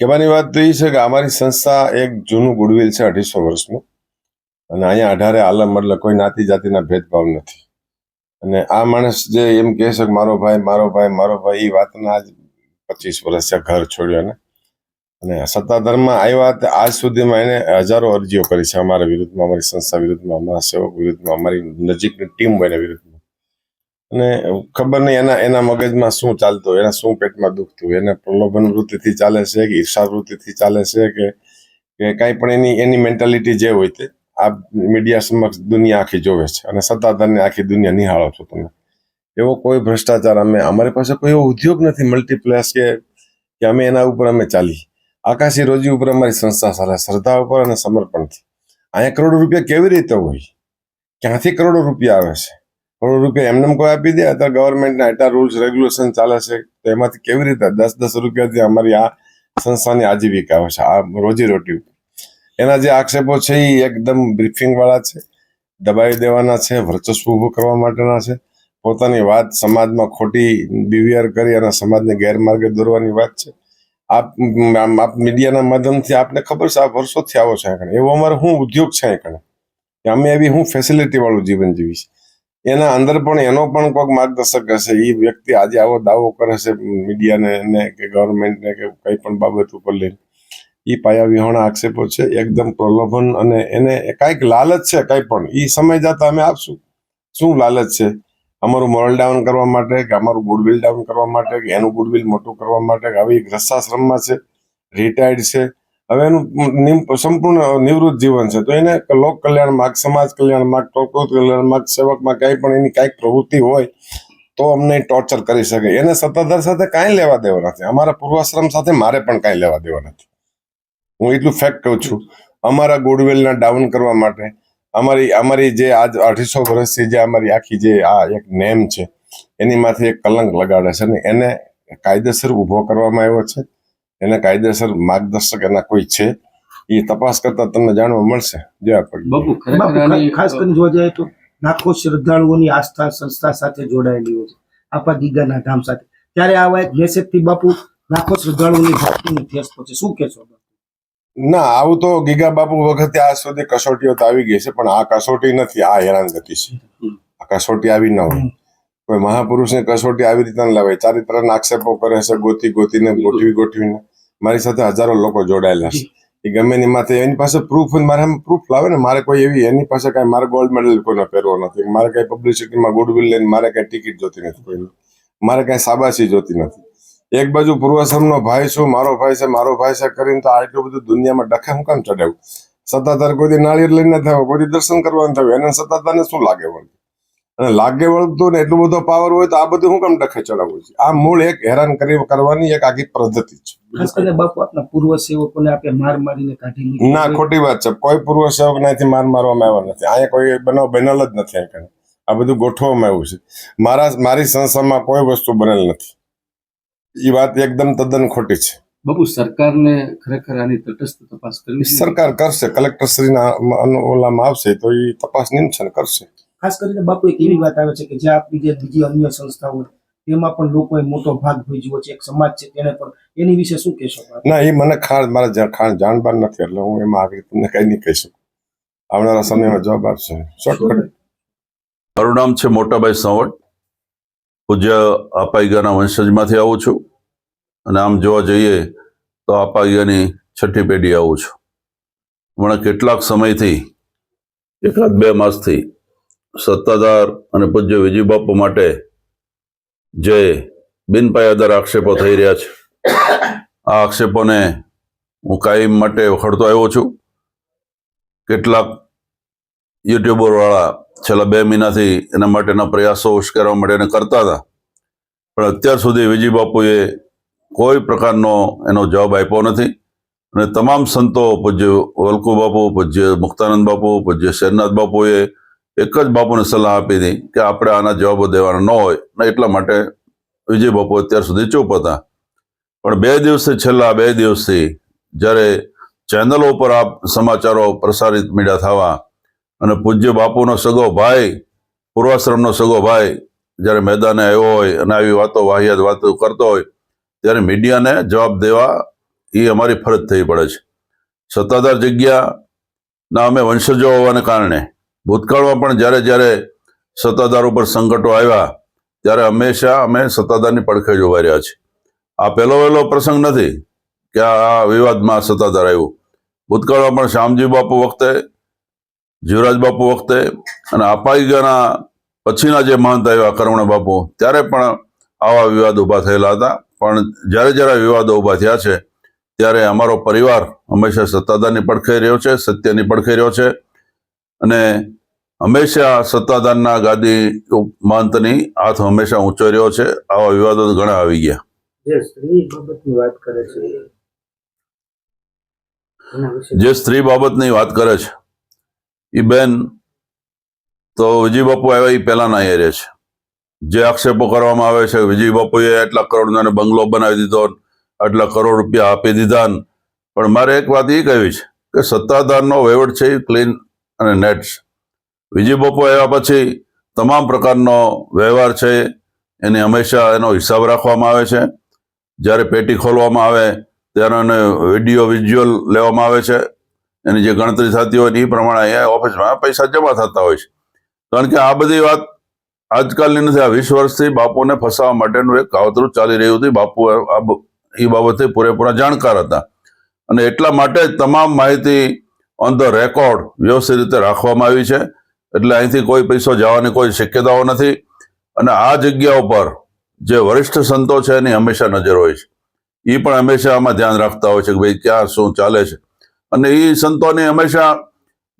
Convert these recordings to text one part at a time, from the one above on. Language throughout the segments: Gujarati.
કહેવાની વાત તો એ છે કે અમારી સંસ્થા એક જૂનું ગુડવિલ છે અઢીસો વર્ષનું. અને અહીંયા અઢારે આલમ, એટલે કોઈ નાતી જાતિના ભેદભાવ નથી. અને આ માણસ જે એમ કહે છે કે મારો ભાઈ મારો ભાઈ મારો ભાઈ એ વાતના આજ પચીસ વર્ષ છે ઘર છોડ્યો ને અને સત્તાધારમાં આવ્યા તે આજ સુધીમાં એને હજારો અરજીઓ કરી છે અમારા વિરુદ્ધમાં, અમારી સંસ્થા વિરુદ્ધમાં, અમારા સેવક વિરુદ્ધમાં, અમારી નજીકની ટીમ એના વિરુદ્ધમાં. અને ખબર નહીં એના એના મગજમાં શું ચાલતું એના શું પેટમાં દુખતું એને પ્રલોભન વૃત્તિથી ચાલે છે કે ઈર્ષા વૃત્તિથી ચાલે છે કે કે કાંઈ પણ એની એની મેન્ટાલિટી જે હોય તે આ મીડિયા સમક્ષ દુનિયા આખી જોવે છે અને સત્તાધારને આખી દુનિયા નિહાળો છો તમે. એવો કોઈ ભ્રષ્ટાચાર અમે, અમારી પાસે કોઈ એવો ઉદ્યોગ નથી મલ્ટીપ્લેસ કે કે અમે એના ઉપર અમે ચાલી આકાશી રોજી ઉપર અમારી સંસ્થા ચાલે શ્રદ્ધા ઉપર અને સમર્પણથી. અહીંયા કરોડો રૂપિયા કેવી રીતે હોય? ક્યાંથી કરોડો રૂપિયા આવે છે? કરોડો રૂપિયા એમને કોઈ આપી દે? અત્યારે ગવર્મેન્ટના એટલા રૂલ્સ રેગ્યુલેશન ચાલે છે તો એમાંથી કેવી રીતે દસ દસ રૂપિયાથી અમારી આ સંસ્થાની આજીવિકા છે, આ રોજી રોટી એના જે આક્ષેપો છે એ એકદમ બ્રીફિંગવાળા છે, દબાવી દેવાના છે, વર્ચસ્વ ઊભું કરવા માટેના છે. પોતાની વાત સમાજમાં ખોટી બિવિયર કરી અને સમાજને ગેરમાર્ગે દોરવાની વાત છે. આપ આપ મીડિયાના માધ્યમથી આપને ખબર છે આ વર્ષોથી આવો છે અહીં એવો અમારો શું ઉદ્યોગ છે અહીં અમે એવી હું ફેસિલિટી વાળું જીવન જીવીશ. એના અંદર પણ એનો પણ કોઈક માર્ગદર્શક હશે. એ વ્યક્તિ આજે આવો દાવો કરે છે મીડિયાને ને કે ગવર્મેન્ટને કે કંઈ પણ બાબત ઉપર લઈને. એ પાયા વિહોણા આક્ષેપો છે, એકદમ પ્રલોભન અને એને કાંઈક લાલચ છે કાંઈ પણ. એ સમય જતા અમે આપશું. શું લાલચ છે? અમારું મોરલ ડાઉન કરવા માટે કે અમારું ગુડવિલ ડાઉન કરવા માટે કે એનું ગુડવિલ મોટું કરવા માટે કે આવી રસાશ્રમમાં છે રિટાયર્ડ છે હવે એનું સંપૂર્ણ નિવૃત્ત જીવન છે. તો એને લોક કલ્યાણ માર્ગ, સમાજ કલ્યાણ માર્ગ, પ્રકૃત કલ્યાણ માર્ગ સેવકમાં કાંઈ પણ એની કાંઈક પ્રવૃત્તિ હોય, તો અમને ટોર્ચર કરી શકે. એને સત્તાધાર સાથે કાંઈ લેવા દેવા નથી. અમારા પૂર્વાશ્રમ સાથે મારે પણ કાંઈ લેવા દેવા નથી. હું એટલું ફેક્ટ કહું છું. અમારા ગુડવેલના ડાઉન કરવા માટે, અમારી અમારી જે આજ અઢીસો વર્ષથી જે અમારી આખી જે આ એક નેમ છે, એની માથે એક કલંક લગાડે છે ને એને કાયદેસર ઊભો કરવામાં આવ્યો છે. એને કાયદેસર માર્ગદર્શક એના કોઈ છે એ તપાસ કરતા તમને જાણવા મળશે જે આપણે બાપુ ખાસ કરીને જોવા જાય તો લાખો શ્રદ્ધાળુઓની આસ્થા સંસ્થા સાથે જોડાયેલી હોય છે આપા ગીગાના ધામ સાથે. ત્યારે આવા એક મેસેજથી બાપુ લાખો શ્રદ્ધાળુઓની ભક્તિની ઠેસ પહોંચે. શું કહેશો ના આવું તો ગીગા બાપુ વખતે આ સુધી કસોટીઓ તો આવી ગઈ છે પણ આ કસોટી નથી આ હેરાનગતિ છે. આ કસોટી આવી ન હોય. કોઈ મહાપુરુષને કસોટી આવી રીતે લાવે ચારિત્રના આક્ષેપો કરે છે ગોતી ગોતીને ગોઠવી ગોઠવીને. મારી સાથે હજારો લોકો જોડાયેલા છે. એ ગમે એની માથે એની પાસે પ્રૂફ મારે મારે પ્રૂફ લાવે ને મારે કોઈ એવી એની પાસે કાંઈ મારે ગોલ્ડ મેડલ કોઈને પહેરવો નથી. મારે કાંઈ પબ્લિસિટીમાં ગુડવિલ લઈને મારે કાંઈ ટિકિટ જોતી નથી કોઈને. મારે કાંઈ સાબાસી જોતી નથી. એક બાજુ પૂર્વાશ્રમનો ભાઈ છું મારો ભાઈ છે મારો ભાઈ છે કરીને તો આટલું બધું દુનિયામાં ડખે હું કામ ચડાવ્યું સત્તાધાર કોઈ નાળિયેર લઈને થયો કોઈ દર્શન કરવાનું થયું એને સત્તાધારને શું લાગે વળતું અને લાગે વળતું ને એટલું બધો પાવર હોય તો આ બધું હું કેમ ડખે ચડાવવું છે? આ મૂળ એક હેરાન કરી કરવાની એક આખી પદ્ધતિ છે. ખાસ કરીને બાપુ આપના પૂર્વ સેવકોને આપે માર મારીને કાઢી ના ખોટી વાત છે. કોઈ પૂર્વ સેવક નાથી માર મારવામાં આવ્યો નથી. અહીંયા કોઈ બનાવ બનેલ જ નથી અહીં કણે. આ બધું ગોઠવવામાં આવ્યું છે. મારા મારી સંસ્થામાં કોઈ વસ્તુ બનેલ નથી. એ વાત એકદમ તદ્દન ખોટી છે. બાપુ સરકારને ખરેખર આની તટસ્થ તપાસ કરવી સરકાર કરશે. કલેક્ટરશ્રીના ઓલામાં આવશે તો એ તપાસ નિમશે કરશે. ખાસ કરીને બાપુ એક એવી વાત આવે છે કે જે આપણી જે બીજી અન્ય સંસ્થાઓ તેમાં પણ લોકોએ મોટો ભાગ ભજવો છે એક સમાજ છે તેને પણ એની વિશે શું કહેશો? ના એ મને ખાણ મારા જા- ખાણ જાણબાન નથી એટલે હું એમાં આગળ તમને કઈ નહીં કહી શકું. આવનારા સમયમાં જવાબ આપશે. શોર્ટકટ મારું નામ છે મોટાભાઈ સંવટ. પૂજ્ય આપાઈગાના વંશજમાંથી આવું છું. અને આમ જોવા જઈએ તો આપાઈગાની છઠ્ઠી પેઢી આવું છું. હમણાં કેટલાક સમયથી એકાદ બે માસથી સત્તાધાર અને પૂજ્ય વિજયબાપુ માટે જે બિનપાયાદાર આક્ષેપો થઈ રહ્યા છે. આ આક્ષેપોને હું કાયમ માટે વખોડતો આવ્યો છું. કેટલાક યુટ્યુબરવાળા છેલ્લા બે મહિનાથી એના માટેના પ્રયાસો ઉશ્કેરવા માટે એને કરતા હતા. પણ અત્યાર સુધી વિજય બાપુએ કોઈ પ્રકારનો એનો જવાબ આપ્યો નથી. અને તમામ સંતો પૂજ્ય વલ્કુ બાપુ પૂજ્ય મુક્તાનંદ બાપુ, પૂજ્ય શેરનાથ બાપુએ એક જ બાપુને સલાહ આપી હતી કે આપણે આના જવાબો દેવાના ન હોય. ને એટલા માટે વિજય બાપુ અત્યાર સુધી ચૂપ હતા. પણ બે દિવસથી છેલ્લા બે દિવસથી જ્યારે ચેનલો પર આ સમાચારો પ્રસારિત મીડિયા થવા અને પૂજ્ય બાપુનો સગો ભાઈ, પૂર્વાશ્રમનો સગો ભાઈ જ્યારે મેદાને આવ્યો હોય અને આવી વાતો, વાહિયાત વાતો કરતો હોય, ત્યારે મીડિયાને જવાબ દેવા એ અમારી ફરજ થઈ પડે છે. સત્તાધાર જગ્યાના અમે વંશજો હોવાને કારણે ભૂતકાળમાં પણ જ્યારે જ્યારે સત્તાધારો પર સંકટો આવ્યા, ત્યારે હંમેશા અમે સત્તાધારની પડખે જોવાઈ રહ્યા છીએ. આ પહેલો વહેલો પ્રસંગ નથી કે આ વિવાદમાં સત્તાધાર આવ્યું. ભૂતકાળમાં પણ શ્યામજી બાપુ વખતે, જીવરાજ બાપુ વખતે અને આપાઈગાના પછીના જે મહંત આવ્યા, કરમણ બાપુ, ત્યારે પણ આવા વિવાદ ઊભા થયેલા હતા. પણ જ્યારે જ્યારે વિવાદો ઊભા થયા છે, ત્યારે અમારો પરિવાર હંમેશા સત્તાધારની પડખે રહ્યો છે, સત્યની પડખે રહ્યો છે. અને હંમેશા સત્તાધારના ગાદી માનતની હાથ હંમેશા ઊંચો રહ્યો છે. આવા વિવાદો ઘણા આવી ગયા. જે સ્ત્રી બાબતની વાત કરે છે એના વિશે જે સ્ત્રી બાબતની વાત કરે છે એ બેન તો વિજય બાપુ આવ્યા એ પહેલાના એરે છે. જે આક્ષેપો કરવામાં આવે છે વિજય બાપુએ એટલા કરોડનો બંગલો બનાવી દીધો આટલા કરોડ રૂપિયા આપી દીધા પણ મારે એક વાત એ કહેવી છે કે સત્તાધારનો વહીવટ છે એ ક્લીન અને નેટ્સ વિજય બાપુ આવ્યા પછી તમામ પ્રકારનો વ્યવહાર છે, એની હંમેશા એનો હિસાબ રાખવામાં આવે છે. જ્યારે પેટી ખોલવામાં આવે, ત્યારે એને વીડિયો વિઝ્યુઅલ લેવામાં આવે છે. એની જે ગણતરી થતી હોય એ પ્રમાણે અહીંયા ઓફિસમાં પૈસા જમા થતા હોય છે. કારણ કે આ બધી વાત આજકાલની નથી. આ વીસ વર્ષથી બાપુને ફસાવવા માટેનું એક કાવતરું ચાલી રહ્યું હતું. બાપુ એ બાબતે પૂરેપૂરા જાણકાર હતા. અને એટલા માટે તમામ માહિતી ઓન ધ રેકોર્ડ વ્યવસ્થિત રીતે રાખવામાં આવી છે. એટલે અહીંથી કોઈ પૈસો જવાની કોઈ શક્યતાઓ નથી. અને આ જગ્યા ઉપર જે વરિષ્ઠ સંતો છે એની હંમેશા નજર હોય છે. એ પણ હંમેશા આમાં ધ્યાન રાખતા હોય છે કે ભાઈ ક્યાં શું ચાલે છે. અને એ સંતોની હંમેશા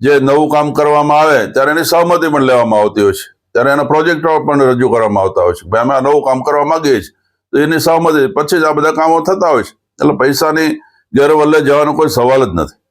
જે નવું કામ કરવામાં આવે ત્યારે એની સહમતિ પણ લેવામાં આવતી હોય છે. ત્યારે એના પ્રોજેક્ટો પણ રજૂ કરવામાં આવતા હોય છે. ભાઈ અમે આ નવું કામ કરવા માંગીએ છીએ. તો એની સહમતિ પછી જ આ બધા કામો થતા હોય છે. એટલે પૈસાની ગેરવલ્લે જવાનો કોઈ સવાલ જ નથી.